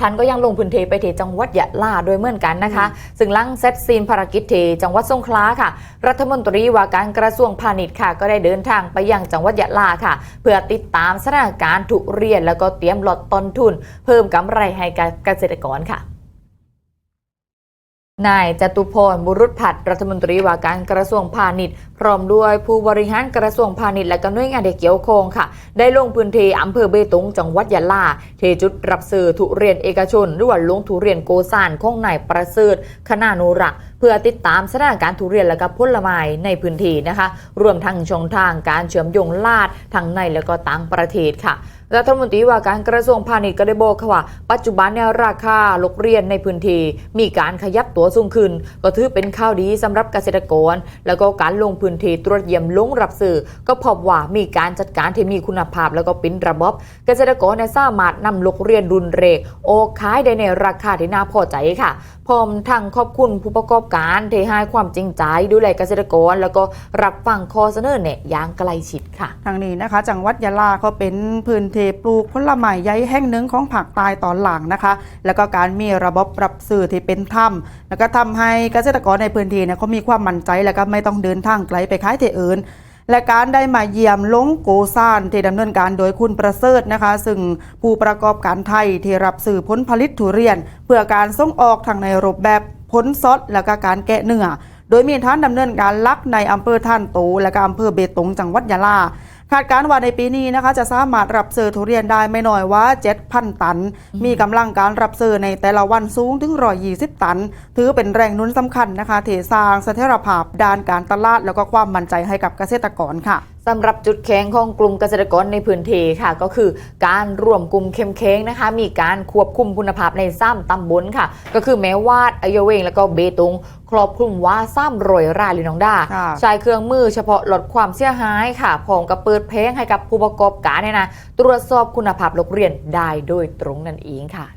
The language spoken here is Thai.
ท่านก็ยังลงพื้นที่ไปที่จังหวัดยะลาด้วยเหมือนกันนะคะ ซึ่งหลังเซตซีนภารกิจที่จังหวัดสงขลาค่ะ รัฐมนตรีว่าการกระทรวงพาณิชย์ค่ะ ก็ได้เดินทางไปยังจังหวัดยะลาค่ะ เพื่อติดตามสถานการณ์ทุเรียนแล้วก็เตรียมลดต้นทุน เพิ่มกำไรให้กับเกษตรกรค่ะ นายจตุพรบุรุษผัดรัฐมนตรีว่าการกระทรวงพาณิชย์ พร้อมด้วยผู้บริหารกระทรวงพาณิชย์และก็หน่วยงานที่เกี่ยวข้องค่ะ ได้ลงพื้นที่อำเภอเบตงจังหวัดยะลาเทจุดรับซื้อทุเรียนเอกชนหรือว่าลงทุเรียนโกซานของนายประเสริฐคณานุรักษ์ เพื่อติดตามสถานการณ์ทุเรียนและก็ผลไม้ในพื้นที่นะคะ รวมทั้งช่องทางการเชื่อมโยงลาดทั้งในและก็ต่างประเทศค่ะรัฐมนตรีว่าการกระทรวงพาณิชย์ก็ได้บอกค่ะว่า ปัจจุบันเนี่ยราคาลูกเรียนในพื้นที่มีการขยับตัวสูงขึ้น ก็ถือเป็นข่าวดีสำหรับเกษตรกร แล้วก็การลงพื้นที่ตรวจเยี่ยมลงรับซื้อก็พบว่ามีการจัดการที่มีคุณภาพแล้วก็เป็นระบบ เกษตรกรเนี่ยสามารถนำลูกเรียนรุนเรกโออกขายได้ในราคาที่น่าพอใจค่ะพร้อมทั้งขอบคุณผู้ประกอบการที่ให้ความจริงใจดูแลเกษตรกร แล้วก็รับฟังข้อเสนอแนะอย่างใกล้ชิดค่ะ ทางนี้นะคะจังหวัดยะลาก็เป็นพื้นเทปลูกผลไม้ใหญ่แห่งหนึ่งของภาคใต้ตอนหลังนะคะ แล้วก็การมีระบบรับสื่อที่เป็นธรรมแล้วก็ทำให้เกษตรกรในพื้นที่เนี่ยเขามีความมั่นใจแล้วก็ไม่ต้องเดินทางไกลไปขายที่อื่นและการได้มาเยี่ยมลงโกซานที่ดำเนินการโดยคุณประเสริฐนะคะ ซึ่งผู้ประกอบการไทยที่รับสื่อผลผลิตทุเรียน เพื่อการส่งออกทางในรูปแบบ ผลซดแล้วก็การแกะเนื้อ โดยมีท่านดำเนินการลักในอำเภอท่านโต และก็อำเภอเบตงจังหวัดยะลาคาดการณ์ว่าในปีนี้นะคะจะสามารถรับซื้อทุเรียนได้ไม่น้อยว่า 7,000 ตัน มีกำลังการรับซื้อในแต่ละวันสูงถึง 120 ตัน ถือเป็นแรงหนุนสำคัญนะคะเทสร้างเสถียรภาพด้านการตลาดแล้วก็ความมั่นใจให้กับเกษตรกรค่ะ สำหรับจุดแข็งของกลุ่มเกษตรกรในพื้นที่ค่ะ ก็คือการรวมกลุ่มเข้มแข็งนะคะ มีการควบคุมคุณภาพในซ้ำตำบลค่ะ ก็คือแม้วาดอโยเวง แล้วก็เบตง ครอบคลุมว่าซ้ำรอยรายหรือน้องดาค่ะใช้เครื่องมือเฉพาะลดความเสียหายค่ะพร้อมกับเปิดเพลงให้กับผู้ประกอบการเนี่ยนะตรวจสอบคุณภาพโรงเรียนได้โดยตรงนั่นเองค่ะ